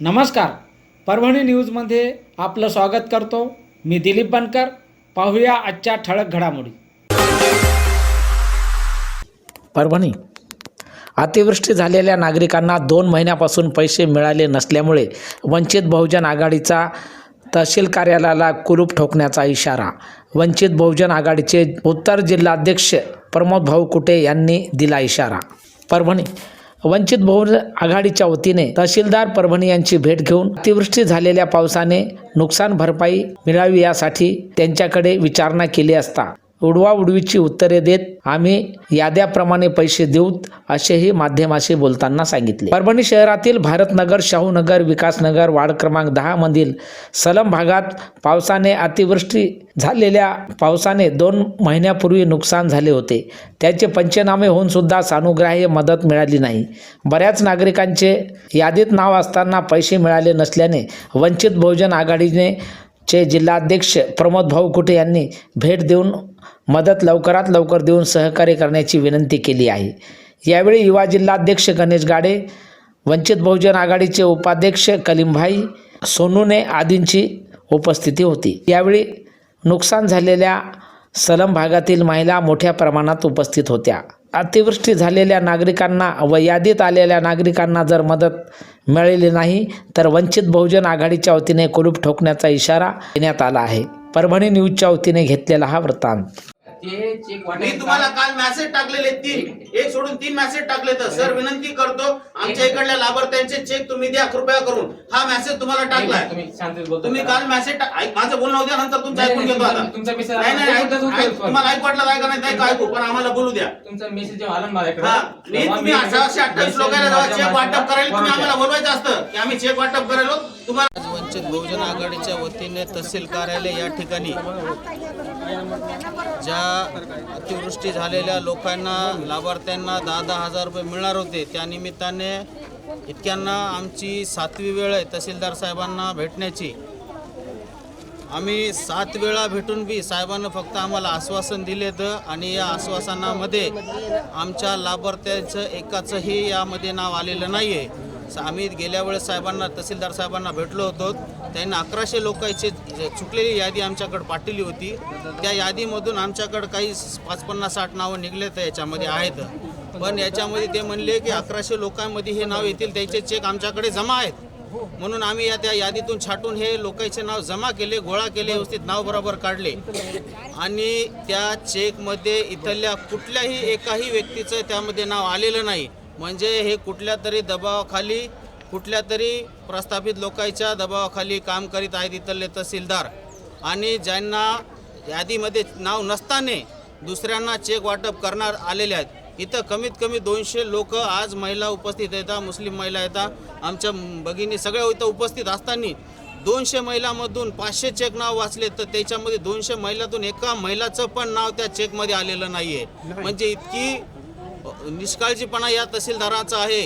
नमस्कार. परभणी न्यूजमध्ये आपलं स्वागत करतो. मी दिलीप बनकर. पाहूया आजच्या ठळक घडामोडी. परभणी. अतिवृष्टी झालेल्या नागरिकांना दोन महिन्यापासून पैसे मिळाले नसल्यामुळे वंचित बहुजन आघाडीचा तहसील कार्यालयाला कुलूप ठोकण्याचा इशारा. वंचित बहुजन आघाडीचे उत्तर जिल्हाध्यक्ष प्रमोद भाऊ कुटे यांनी दिला इशारा. परभणी. वंचित बहुजन आघाडीच्या वतीने तहसीलदार परभणी यांची भेट घेऊन अतिवृष्टी झालेल्या पावसाने नुकसान भरपाई मिळावी यासाठी त्यांच्याकडे विचारणा केली असता. उडवाउडवीची उत्तरे देत आम्ही याद्याप्रमाणे पैसे देऊत असेही माध्यमाशी बोलताना सांगितले. परभणी शहरातील भारतनगर शाहूनगर विकासनगर वार्ड क्रमांक दहा मधील सलम भागात पावसाने अतिवृष्टी झालेल्या पावसाने दोन महिन्यापूर्वी नुकसान झाले होते. त्याचे पंचनामे होऊन सुद्धा सानुग्राह्य मदत मिळाली नाही. बऱ्याच नागरिकांचे यादीत नाव असताना पैसे मिळाले नसल्याने वंचित बहुजन आघाडीने चे जिल्हाध्यक्ष प्रमोद भाऊ कुटे यांनी भेट देऊन मदत लवकरात लवकर देऊन सहकार्य करण्याची विनंती केली आहे. यावेळी युवा जिल्हाध्यक्ष गणेश गाडे वंचित बहुजन आघाडीचे उपाध्यक्ष कलीमभाई सोनूने आदींची उपस्थिती होती. यावेळी नुकसान झालेल्या सलम भागातील महिला मोठ्या प्रमाणात उपस्थित होत्या. अतिवृष्टी झालेल्या नागरिकांना व यादीत आलेल्या नागरिकांना जर मदत मिळाली नाही तर वंचित बहुजन आघाडीच्या वतीने कुलूप ठोकण्याचा इशारा देण्यात आला आहे. परभणी न्यूजच्या वतीने घेतलेला हा वृत्तांत. ते चेक मी तुम्हाला काल मेसेज टाकलेले तीन. एक सोडून तीन मेसेज टाकले तर सर विनंती करतो आमच्या इकडल्या लाभार्थ्यांचे चेक तुम्ही द्या कृपया करून. हा मेसेज तुम्हाला टाकलाय. तुम्ही बोलता. काल मेसेज माझं बोलणं होत्या नंतर तुमचं नाही, ऐकून नाही, घेतो आता. तुमचा नाही नाही ऐक- ऐक- ऐकून तुम्हाला ऐकू वाटलं ऐका नाही ऐका ऐकू पण आम्हाला बोलू द्या. तुमचा मेसेज जेव्हा आला ना माझ्याकडे हा मी तेव्हा तुम्ही मी अठराशे अठ्ठावीस message लोकांना जेव्हा माझ्या चेक वाटप करायला तुम्ही आम्हाला बोलवायचं असतं. की आम्ही चेक वाटप करायलो तुम्हाला वंचित बहुजन आघाडीच्या वतीने तहसील कार्यालय या ठिकाणी ज्या अतिवृष्टी झालेल्या लोकांना लाभार्थ्यांना दहा दहा हजार रुपये मिळणार होते त्या निमित्ताने इतक्यांना आमची सातवी वेळ आहे तहसीलदार साहेबांना भेटण्याची. आम्ही सात वेळा भेटून बी साहेबांना फक्त आम्हाला आश्वासन दिले तर आणि या आश्वासनामध्ये आमच्या लाभार्थ्याचं एकाचंही यामध्ये नाव आलेलं नाही आहे आम्ही गेल्या वेळेस साहेबांना तहसीलदार साहेबांना भेटलो होतो. त्यांनी अकराशे लोकांची चुकलेली यादी आमच्याकडे पाठवली होती. त्या यादीमधून आमच्याकडे काही पाच पन्नास साठ नावं निघलेत तर याच्यामध्ये आहेत. पण याच्यामध्ये ते म्हणले की अकराशे लोकांमध्ये हे नाव येतील त्याचे चेक आमच्याकडे जमा आहेत. म्हणून आम्ही या त्या यादीतून छाटून हे लोकांचे नाव जमा केले गोळा केले व्यवस्थित नाव बरोबर काढले. आणि त्या चेकमध्ये इथल्या कुठल्याही एकाही व्यक्तीचं त्यामध्ये नाव आलेलं नाही. म्हणजे हे कुठल्या तरी दबावाखाली कुठल्या तरी प्रस्थापित लोकांच्या दबावाखाली काम करीत आहेत इथले तहसीलदार. आणि ज्यांना यादीमध्ये नाव नसताना दुसऱ्यांना चेक वाटप करणार आलेले आहेत. इथं कमीत कमी दोनशे लोक आज महिला उपस्थित येतात मुस्लिम महिला येतात. आमच्या भगिनी सगळ्या इथं उपस्थित असताना दोनशे महिलामधून पाचशे चेक नाव वाचले तर त्याच्यामध्ये दोनशे महिलातून एका महिलाचं पण नाव त्या चेकमध्ये आलेलं नाही. आहे म्हणजे इतकी निष्काळजीपणा या तहसीलदाराचा आहे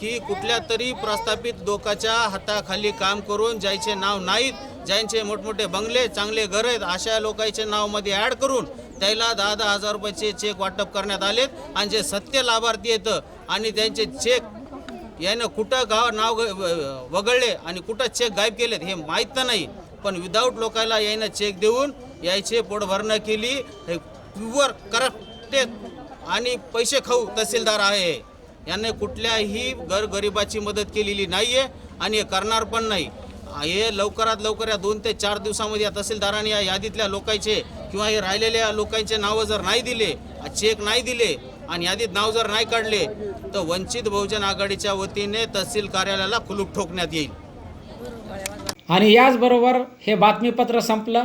की कुठल्या तरी प्रस्थापित लोकाच्या हाताखाली काम करून ज्याचे नाव नाहीत ज्यांचे मोठमोठे बंगले चांगले घर आहेत अशा लोकांचे नावमध्ये ॲड करून त्याला दहा दहा हजार रुपयाचे चेक वाटप करण्यात आलेत आणि जे सत्य लाभार्थी येतं आणि त्यांचे चेक यानं कुठं गाव नाव ग- वगळले आणि कुठं चेक गायब केलेत हे माहीत तर नाही पण विदाऊट लोकायला यानं चेक देऊन यायचे पोट भरणं केली हे प्युअर सत्तेत आणि पैसे खाऊ तहसीलदार आहे. याने कुठल्याही गरगरिबाची मदत केलेली नाही आहे आणि हे करणार पण नाही. हे लवकरात लवकर या दोन ते चार दिवसामध्ये या तहसीलदारांनी या यादीतल्या लोकांचे किंवा हे राहिलेल्या लोकांचे नावं जर नाही दिले चेक नाही दिले आणि यादीत नाव जर नाही काढले तर वंचित बहुजन आघाडीच्या वतीने तहसील कार्यालयाला कुलूप ठोकण्यात येईल. आणि याचबरोबर हे बातमीपत्र संपलं.